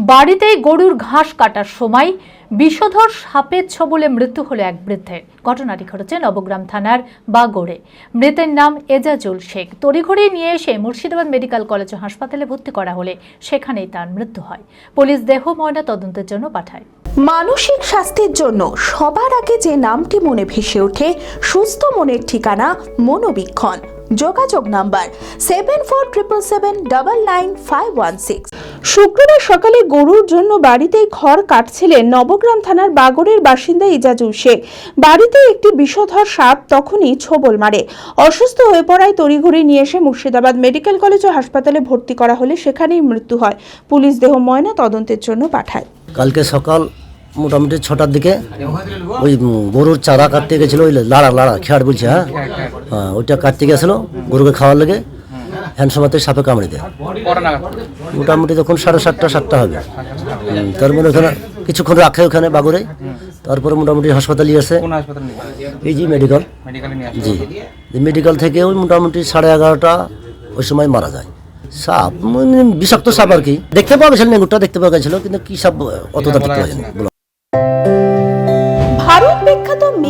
বাড়িতেই গরুর ঘাস কাটার সময় বিষধর সাপের ছবলে মৃত্যু হলো এক বৃদ্ধের। ঘটনাটি ঘটেছে নবগ্রাম থানার বাগড়ে। মৃতের নাম এজাজুল শেখ। তড়িঘড়ি নিয়ে এসে মুর্শিদাবাদ মেডিকেল কলেজ হাসপাতালে ভর্তি করা হলে সেখানেই তার মৃত্যু হয়। পুলিশ দেহ ময়না তদন্তের জন্য পাঠায়। মানসিক স্বাস্থ্যের জন্য সবার আগে যে নামটি মনে ভেসে ওঠে, সুস্থ মনের ঠিকানা মনোবীক্ষণ। যোগাযোগ number seven four triple seven double nine five one six শুক্রবার সকালে গরুর জন্য বাড়িতেই খড় কাটছিলেন নবগ্রাম থানার বাগরের বাসিন্দা ইজাজুল শেখ। বাড়িতে একটি বিষধর সাপ তখনই ছোবল মারে। অসুস্থ হয়ে পড়ায় তড়িঘড়ি নিয়ে এসে মুর্শিদাবাদ মেডিকেল কলেজ ও হাসপাতালে ভর্তি করা হলে সেখানেই মৃত্যু হয়। পুলিশ দেহ ময়না তদন্তের জন্য পাঠায়। কালকে সকাল মোটামুটি ছটার দিকে ওই গরুর চারা কাটতে গেছিল, ওই লাড়া লাড়া, খেয়ার বলছে হ্যাঁ? হ্যাঁ ওইটা কাটতে গেছিল গরুকে খাওয়ার লেগে। হ্যান্ড সময়তে সাপে কামড়ে দেয় মোটামুটি তখন সাড়ে সাতটা সাতটা হবে। তার মানে ওখানে কিছুক্ষণ রাখে ওখানে বাগুরে। তারপরে মোটামুটি হাসপাতালে আসে। কোন হাসপাতালে নিয়ে এই জি মেডিকেল জি। মেডিকেল থেকে ওই মোটামুটি সাড়ে এগারোটা ওই সময় মারা যায়। সাপ মানে বিষাক্ত সাপ আর কি। দেখতে পাওয়া গেছিল নেগুরটা দেখতে পাওয়া গেছিল কিন্তু কি সাপ অতটা দেখতে পাওয়া যায়নি বলা।